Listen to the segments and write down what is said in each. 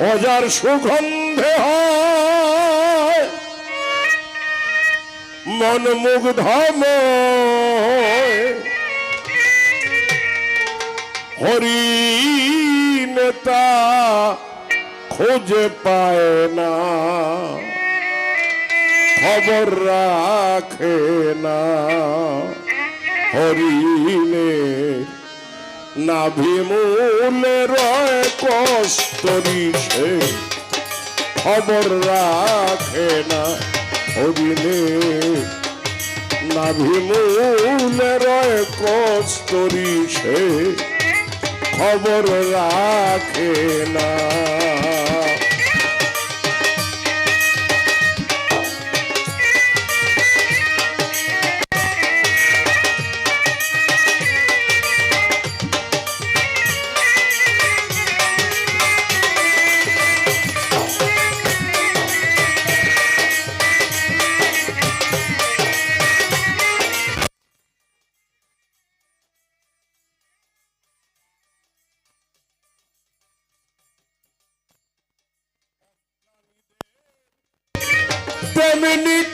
Ozer সুগন্ধে হয়। মন মুগ্ধময় হরিণতা খুঁজে পায় না। খবর রাখে না। হরিণের নাভিমূলে রয় কস্তরি সে খবর রাখে না হরিণের নাভিমূলে রয় কস্তরি সে খবর রাখে না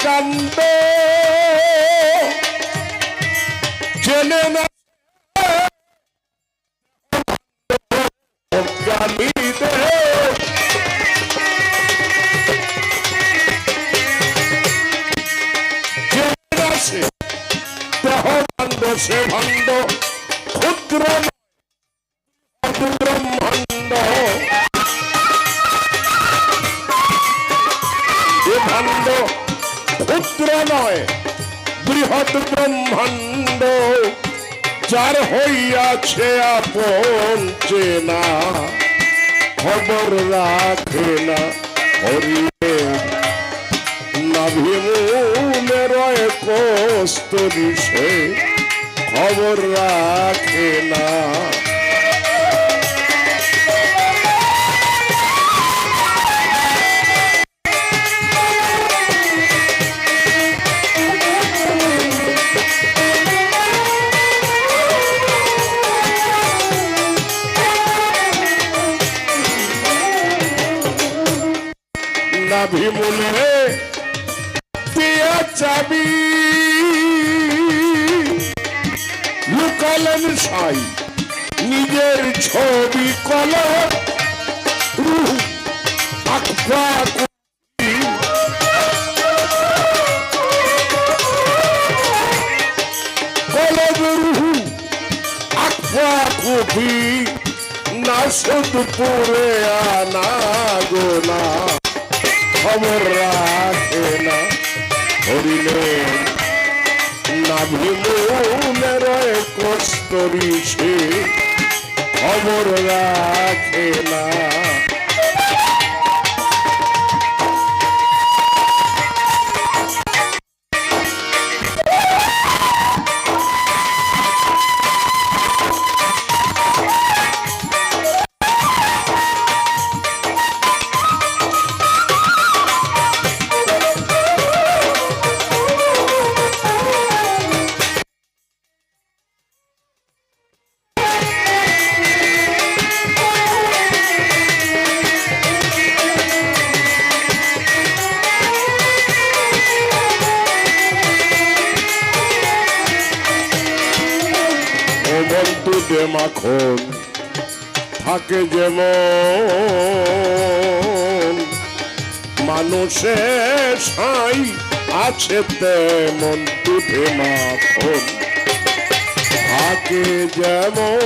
কান্দ জেনে না। সে ভাণ্ড ক্ষুদ্র ব্রহ্মাণ্ড ক্ষুদ্র নয় বৃহৎ ব্রহ্মাণ্ড, যার হইয়াছে আপন চেনা, খবর রাখে না হরিণে নাভিমূলে রয় কস্তরি সে খবর রাখে না। নাভিমূলে দিয়া চাবি। লুকালেন সাই, নিজের ছবি কল রুহ আকবা কবি। কলব রুহু আকবা কবি। না শুধু পুরে আনা গোনা খবর রাখে না। হরিণে নাভিমূলে রয় কষ্ট খবর রাখে না। ও বন্ধু দে মাখন, থাকে যেমন মানুষের সাই আছে তেমন দুধে মাখন, থাকে যেমন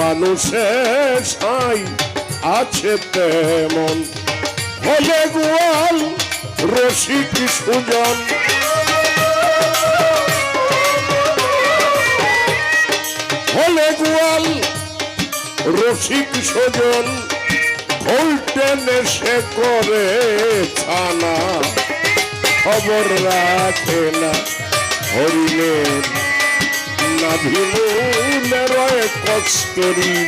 মানুষের সাই আছে তেমন। হলে গোয়াল রসিক সুজন রসিক সজন ঘোলটেনে সে করে ছানা। খবর রাখে না হরিণের নাভিমূলে রয়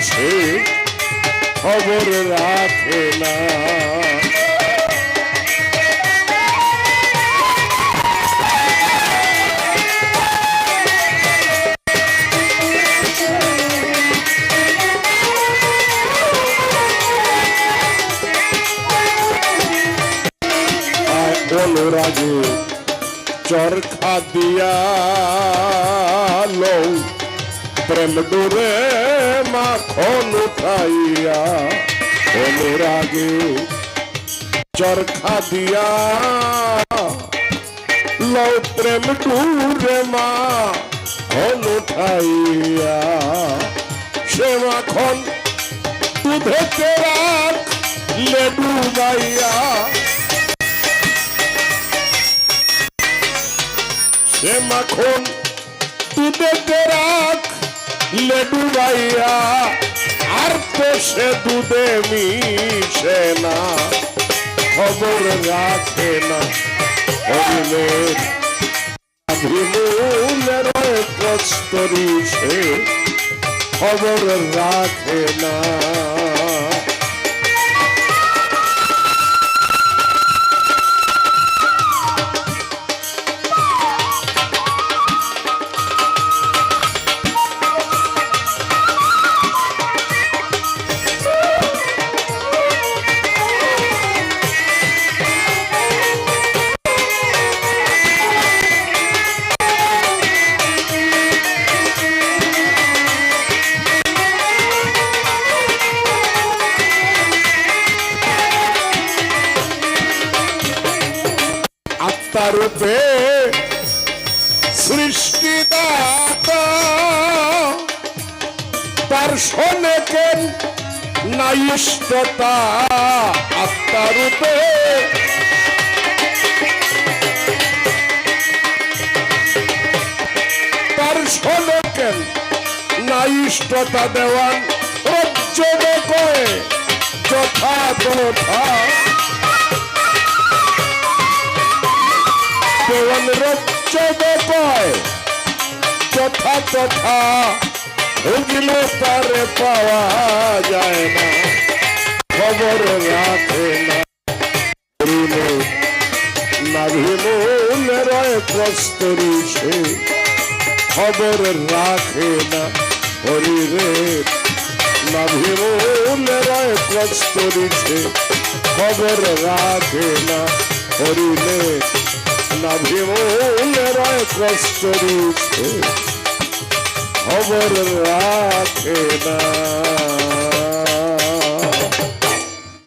সে। খবর রাখে না। অনুরাগে চরখা দিয়া লও। প্রেম ডোরে মাখন উঠাইয়া। অনুরাগে চরখা দিয়া লও, প্রেম ডোরে মা খন উঠাইয়া। সে মাখন দুধেতে রাখ লেডু গাইয়া সে মাখন, দুধেতে রাখ লেডু গাইয়া আর তো সে দুধে মিশে না। খবর রাখে না অভিনের অভিমূলের কস্তরি সে, খবর রাখে না। আত্মারূপে সৃষ্টিদাতা। তার শোনে কেন নাইষ্টতা আত্মারূপে তার শোনে কেন নাইষ্টতা দেওয়ান রজ্জবে কয়ে যথা তথা রজ্জবে কয় যথা তথা ওগুলো তারে পাওয়া যায় না। খবর রাখে না। করিলে নাভিমূল রয় কস্তরি সে। খবর রাখে না। হরিরে নাভিমূল রয় কস্তরি সে। খবর রাখে না। হরিলে নাভিমূল রয় কস্তরি সে খবর রাখে না।